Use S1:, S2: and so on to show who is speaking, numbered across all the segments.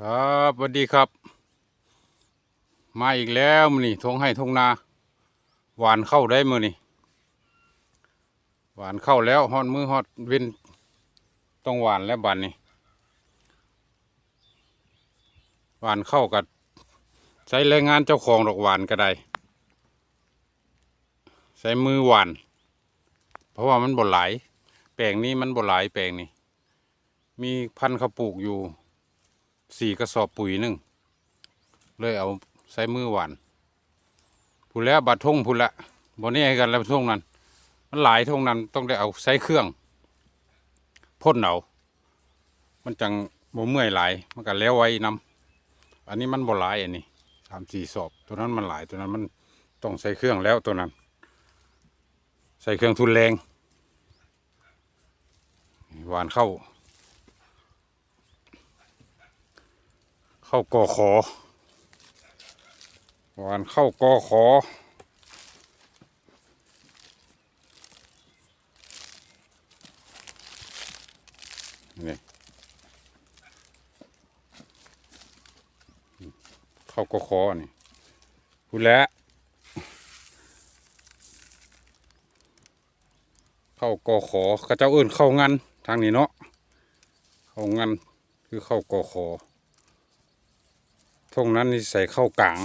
S1: ครับสวัสดีครับ มาอีกแล้วมือนี่ทงให้ทงนา หวานเข้าได้มือนี่หวานเข้าแล้วฮอดมือฮอดเว้นต้องหวานแล้วบันนี่หวานเข้ากับใช้แรงงานเจ้าของดอกหวานก็ได้ใช้มือหวาน เพราะว่ามันบ่หลายแปลงนี้มันบ่หลายแปลงนี้มีพันธุ์เขาปลูกอยู่ สี่กระสอบปุ๋ยหนึ่งเลยเอาใส่มือหวานพูแล้วบาดทงพูละบนนี้ให้กันแล้วทงนั้น มันหลายทงนั้นต้องได้เอาใส่เครื่องพ่นเอามันจังบ่เมื่อยหลายมันก็แล้วไว้นำอันนี้มันบ่หลายอันนี้สามสี่สอบ ตัวนั้นมันหลายตัวนั้นมันต้องใส่เครื่องแล้วตัวนั้น ใส่เครื่องทุนแรงหวานเข้า เข้ากอขอหวานเข้ากอขอนี่เข้ากอขอนี่พูดแล้วเข้ากอขอกระเจ้าเอื่นเข้างันทางนี้เนาะเข้างันคือเข้ากอขอ ทงนั้นนี่ใส่เข้ากลาง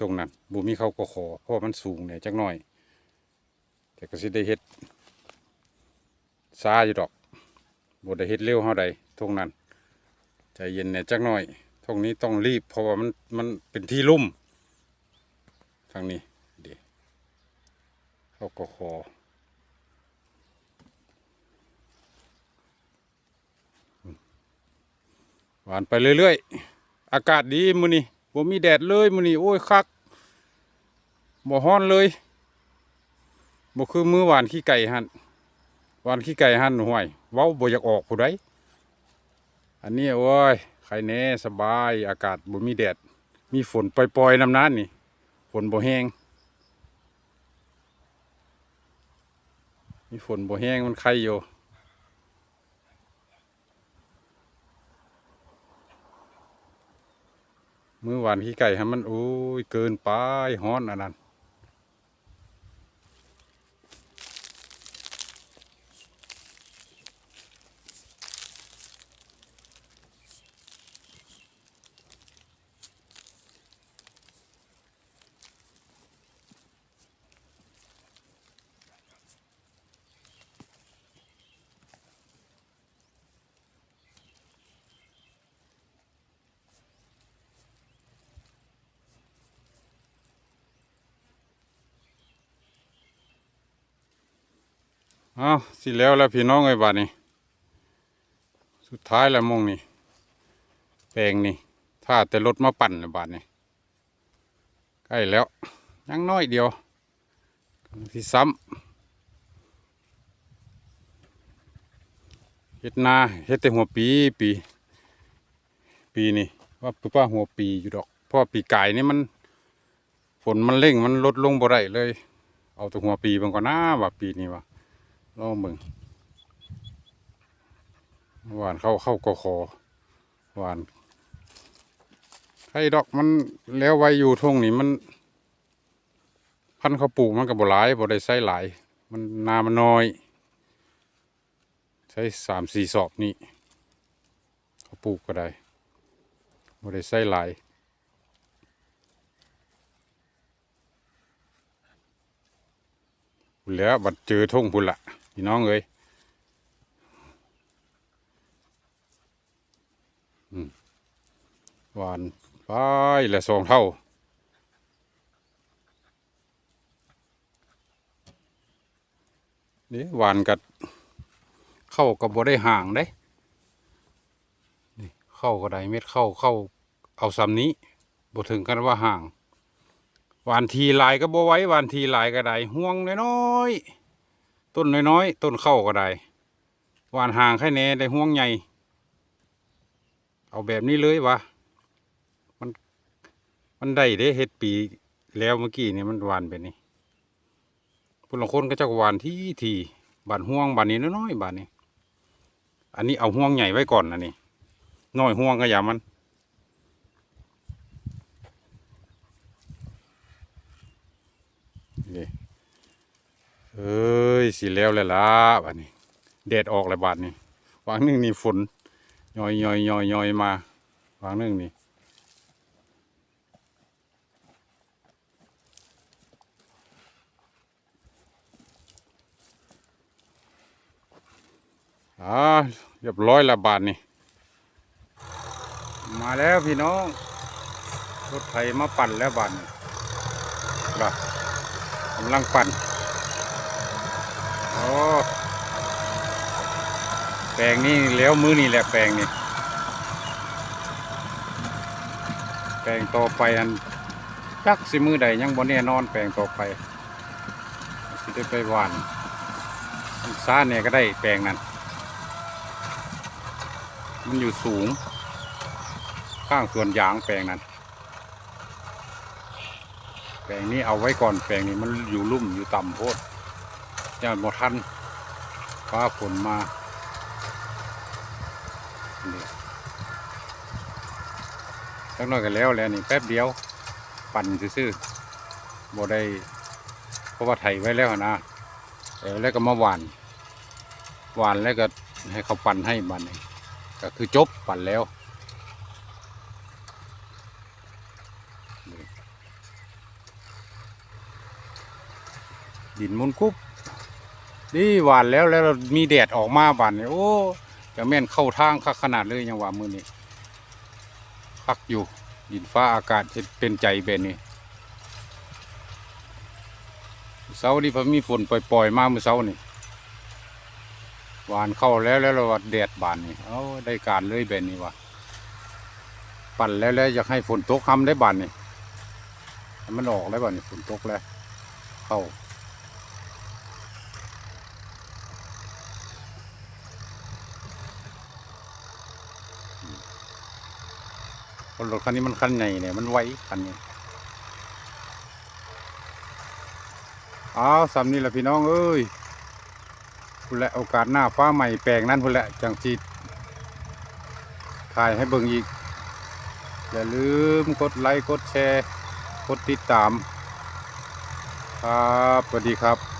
S1: ทงนั้นบุมีเข้าก็ขอเพราะว่ามันสูงเนี่ยจักหน่อย แต่ก็สิได้เฮ็ดซาอยู่ดอกบ่ได้เฮ็ดเร็วเท่าใดทงนั้นใจเย็นเนี่ยจักหน่อยทงนี้ต้องรีบ เพราะว่ามันมันเป็นที่ลุ่มทางนี้เดี๋ยวเข้าก็ขอหวานไปเรื่อยๆ อากาศดีมื้อนี้บ่มีแดดเลยมื้อนี้โอ้ยคักบ่ฮ้อนเลยบ่คือมื้อหวานขี้ไก่หั่นหวานขี้ไก่หั่นห่วยเว้าบ่อยากออกผู้ใดอันนี้โอ้ยใครแน่สบายอากาศบ่มีแดด มีฝนปล่อยๆนำนั้นนี่ฝนบ่แห้งมีฝนบ่แห้งมันไข่อยู่ มือหวานขี้ไก่ให้มันโอ้ยเกินไปฮ้อนอันนั้น เอ้าสิแล้วแล้วพี่น้องไอ้บาดนี้สุดท้ายแล้วมงนี่แปลงนี่ถ้าแต่รถมาปั่นแล้บาดนี้ใกล้แล้วยังน้อยเดียวที่ซ้ำเฮ็ดนาเฮ็ดแต่หัวปีปี ปีนี่ว่าปุ๊บว่าหัวปีอยู่ดอกเพราะว่าปีไกายนี่มัน ฝนมันเร่งมันลดลงบ่ได้เลย เอาแต่หัวปีเบางก่อนนะว่าปีนี้ว่า ลองเบิ่งหวานเข้าเข้ากอคอหวานไข่ดอกมันแล้วไว้อยู่ทงนี่มัน พันเขาปลูกมันก็บ่หลายบ่ได้ใส่หลาย มันนามันน้อย ใช้สามสี่สอบนี่เขาปลูกก็ได้บ่ได้ใส่หลายแล้วบัดเจอทงพุ่นละ พี่น้องเอ้ยหวานไปละสองเท่านี่หวานกัดเข้ากับบ่ได้ห่างเด้นี่เข้าก็ได้เม็ดเข้าเข้าเอาซ้ำนี้บ่ถึงกันว่าห่างหวานทีลายก็บ่ไว้หวานทีลายก็ได้ห่วงน้อยๆ ต้นน้อยๆ ต้นเข้าก็ได้หวานห่างแค่แน่ได้ห่วงใหญ่ เอาแบบนี้เลยวะมันมันได้เด้เฮ็ดปีแล้วเมื่อกี้นี่มันหวานแบบนี้พุ่นละคนก็จะหวานที่ทีบานห่วงบานนี้น้อยๆบานนี้ อันนี้เอาห่วงใหญ่ไว้ก่อนนะนี่น้อยห่วงก็อย่ามัน เอ้ยสิแล้วเลยล่ะบัดนี้แดดออกแล้วบาดนี้วางหนึงนี่ฝนย่อยย่อยย่อยย่อยมาวางหนึงนี่อ่าเรียบร้อยละบาทนี่มาแล้วพี่น้องรถไถมาปั่นแล้วบาทนี่ล่ะกำลังปั่น โอ้แปลงนี่แล้วมือนี่แหละแปลงนี่แปลงต่อไปอันจักสิมือใดยังบ่แน่นอนแปลงต่อไปสิได้ไปหวานซาเนี่ยก็ได้แปลงนั้นมันอยู่สูง ข้างส่วนยางแปลงนั้น แปลงนี้เอาไว้ก่อนแปลงนี้มันอยู่ลุ่มอยู่ต่ำโพด ย่าหมดทันฟ้าฝนมานี่สักหน่อยกันแล้วแหล้วนี่แป๊บเดียว ปั่นซื่อๆบ่ได้เพราะว่าไถไว้แล้วนะแล้วก็มาหวานหวานแล้วก็ให้เขาปั่นให้มันก็คือจบปั่นแล้วดินมุนกุ๊บ นี่หวานแล้วแล้วมีแดดออกมาบานนี่โอ้จะแม่นเข้าทางคักขนาดเลยยังว่ามือนี้คักอยู่ดินฟ้าอากาศจะเป็นใจแบบนี้เสาร์นี้พอมีฝนปล่อยๆมาเมื่อเสาร์นี่หวานเข้าแล้วแล้วเราว่าแดดบานนี่เอาได้การเลยแบบนี้วะปั่นแล้วแล้วอยากให้ฝนตกทำได้บานนี่มันออกแล้วบานนี่ฝนตกแล้ว เข้า ราะรถคันนี้มันคันใหญ่เนี่ยมันไวคันนี้อ้าวสำนี่แหละพี่น้องเอ้ยพุ่นแหละโอกาสหน้าฟ้าใหม่แปลงนั้นพุ่นแหละจังจีถ่ายให้เบิ่งอีก อย่าลืมกดไลค์กดแชร์ กดติดตาม ครับสวัสดีครับ